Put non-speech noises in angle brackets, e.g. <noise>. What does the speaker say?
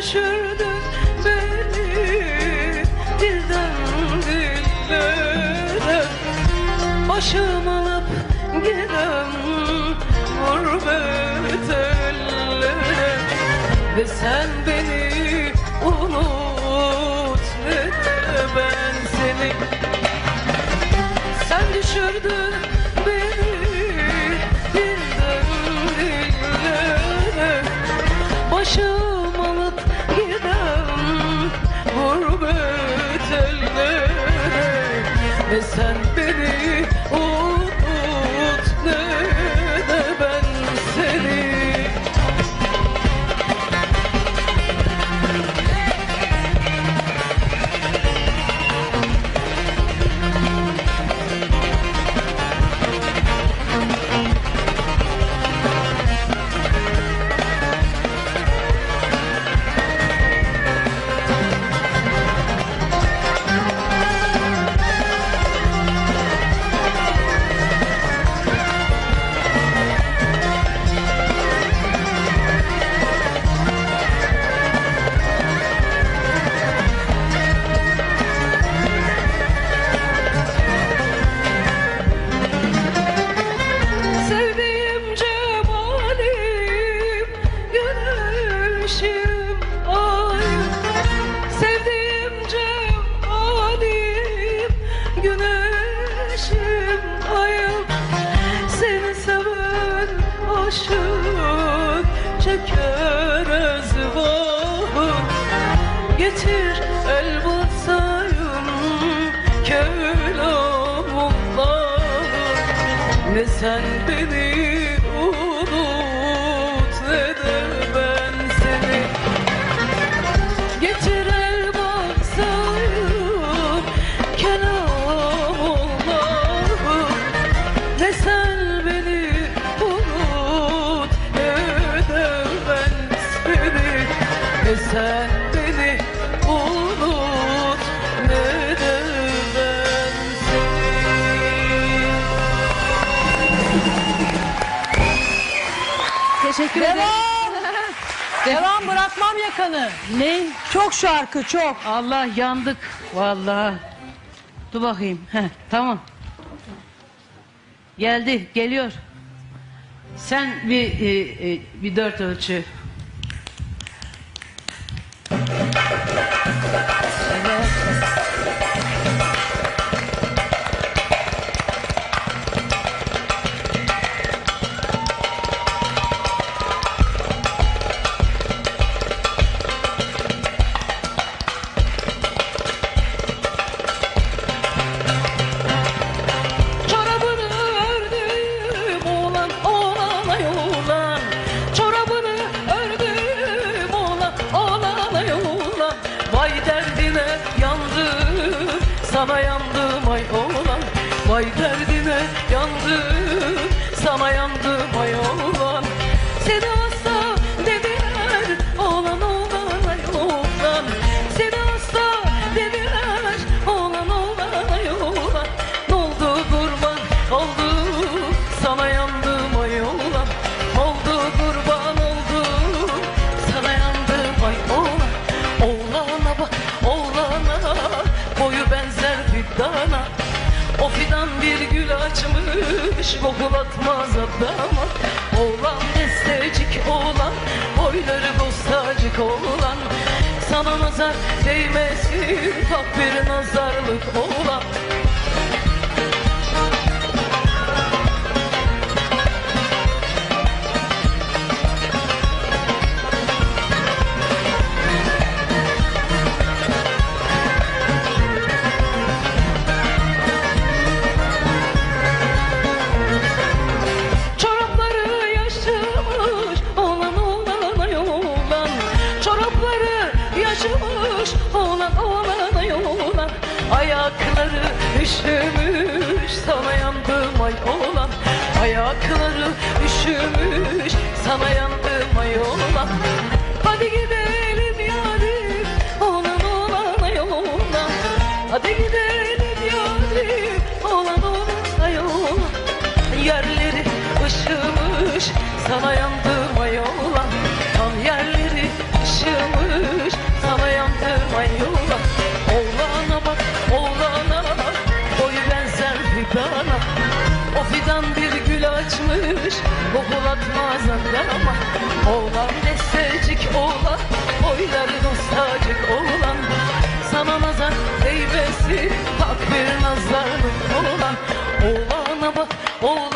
düşürdün beni. Dilden dillere Başım alıp giden gurbet ellere. Ve sen beni beni Ezvahım Getir el basayım Kevlamullah. Ne sen Sen beni unut ne de ben seni Teşekkür ederim. Devam. <laughs> Devam bırakmam yakanı. Ne? Çok şarkı çok. Allah yandık vallahi. Dur bakayım. Heh, tamam. Geldi, geliyor. Sen bir e, e, bir dört ölçü. Derdine yandım sana yandım bir gül açmış kokulatmaz adama. Oğlan destecik oğlan boyları bostacık oğlan. Sana nazar değmesin tak bir nazarlık oğlan yandım ay oğlan Ayakları üşümüş sana yandım ay oğlan Hadi gidelim yarim olan oğlana yolan Hadi gidelim yarim olan oğlana yolan Yerleri ışımış sana yandım bakmaz anlar ama Oğlan desecik oğlan? Oyları dostacık oğlan. Sana nazar değmesi Takdir nazarlı oğlan? Oğlana bak oğlan